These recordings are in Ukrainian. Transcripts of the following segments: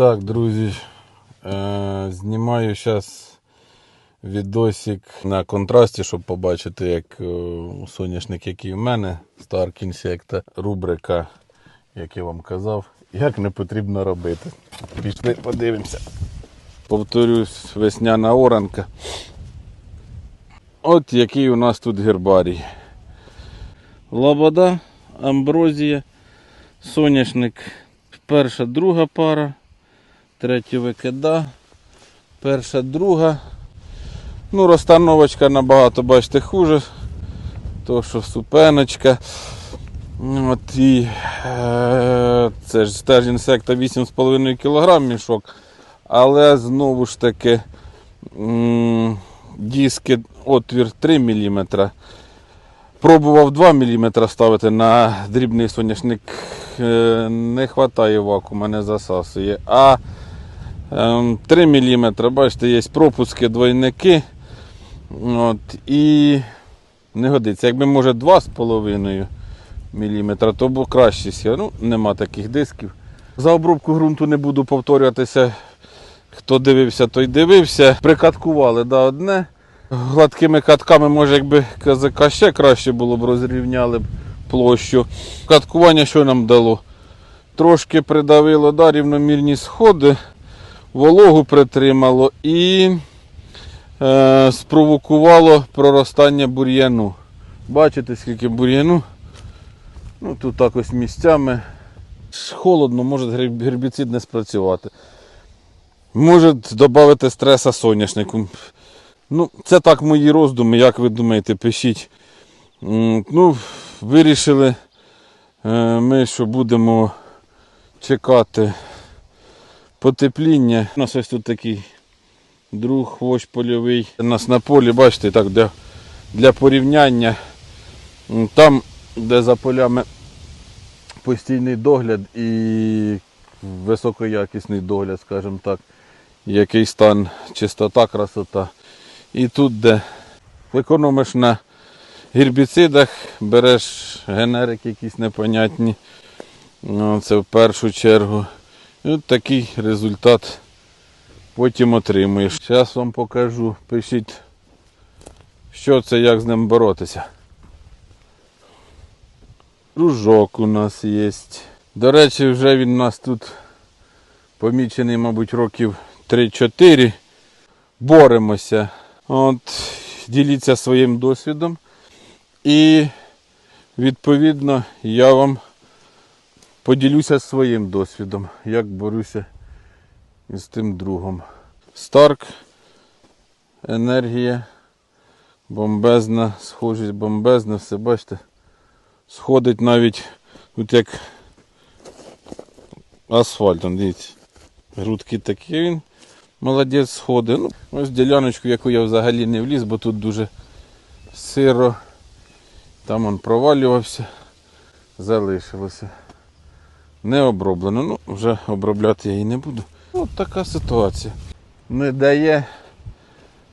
Так, друзі, е, знімаю зараз відосик на контрасті, щоб побачити, як е, соняшник, який в мене, Stark Insect, рубрика, як я вам казав, як не потрібно робити. Пішли, подивимося. Повторюсь, весняна оранка. От який у нас тут гербарій. Лобода, амброзія, соняшник, перша, друга пара, третя викида, перша, друга. Ну, розстановочка набагато, бачите, хуже. То, що супеночка. От і е, це ж теж інсекта 8,5 кг мішок. Але знову ж таки м, диски отвір 3 мм. Пробував 2 мм ставити на дрібний соняшник. Е, Не вистачає вакуума, не засасує. А 3 мм, бачите, є пропуски, двойники. От, і не годиться. Якби може 2,5 мм, то б краще сів. Ну, нема таких дисків. За обробку ґрунту не буду повторюватися. Хто дивився, той дивився. Прикаткували да, одне. Гладкими катками, може, якби казака ще краще було б розрівняли б площу. Каткування що нам дало? Трошки придавило да, рівномірні сходи, вологу притримало і е, спровокувало проростання бур'яну. Бачите, скільки бур'яну? Ну, тут так ось місцями. Холодно, може гербіцид не спрацювати. Може додати стреса соняшнику. Ну, це так мої роздуми, як ви думаєте, пишіть. Ну, вирішили е, ми, що будемо чекати потепління. У нас ось тут такий друг хвощ польовий. У нас на полі, бачите, так, для, для порівняння. Там, де за полями постійний догляд і високоякісний догляд, скажімо так, який стан, чистота, красота. І тут, де економиш на гербіцидах, береш генерики якісь непонятні. Ну, це в першу чергу. От такий результат потім отримуєш. Зараз вам покажу. Пишіть, що це, як з ним боротися. Ружок у нас є. До речі, вже він у нас тут помічений, мабуть, років 3-4. Боремося. От, діліться своїм досвідом. І відповідно я вам поділюся своїм досвідом, як борюся із тим другом. Старк, енергія, бомбезна, схожість бомбезна, все бачите. Сходить навіть тут як асфальтом, дивіться. Грудки такі він. Молодець сходить. Ну, ось діляночку, яку я взагалі не вліз, бо тут дуже сиро. Там он провалювався, залишилося. Не оброблено. Ну, вже обробляти я її не буду. От така ситуація. Не дає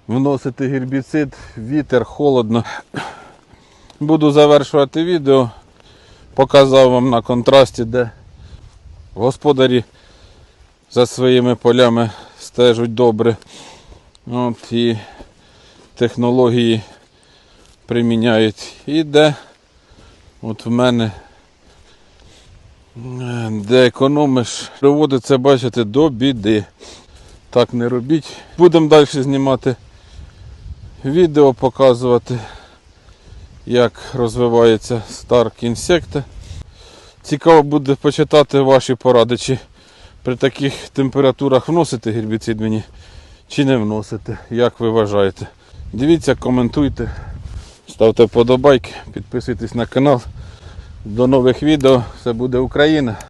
вносити гербіцид, вітер, холодно. Буду завершувати відео. Показав вам на контрасті, де господарі за своїми полями стежуть добре. От, і технології приміняють. І де от в мене де економиш, приводиться, бачите, до біди. Так не робіть. Будемо далі знімати відео, показувати, як розвивається старк інсекти. Цікаво буде почитати ваші поради, чи при таких температурах вносити гербіцид мені, чи не вносити, як ви вважаєте. Дивіться, коментуйте, ставте вподобайки, підписуйтесь на канал. До нових відео. Все буде Україна.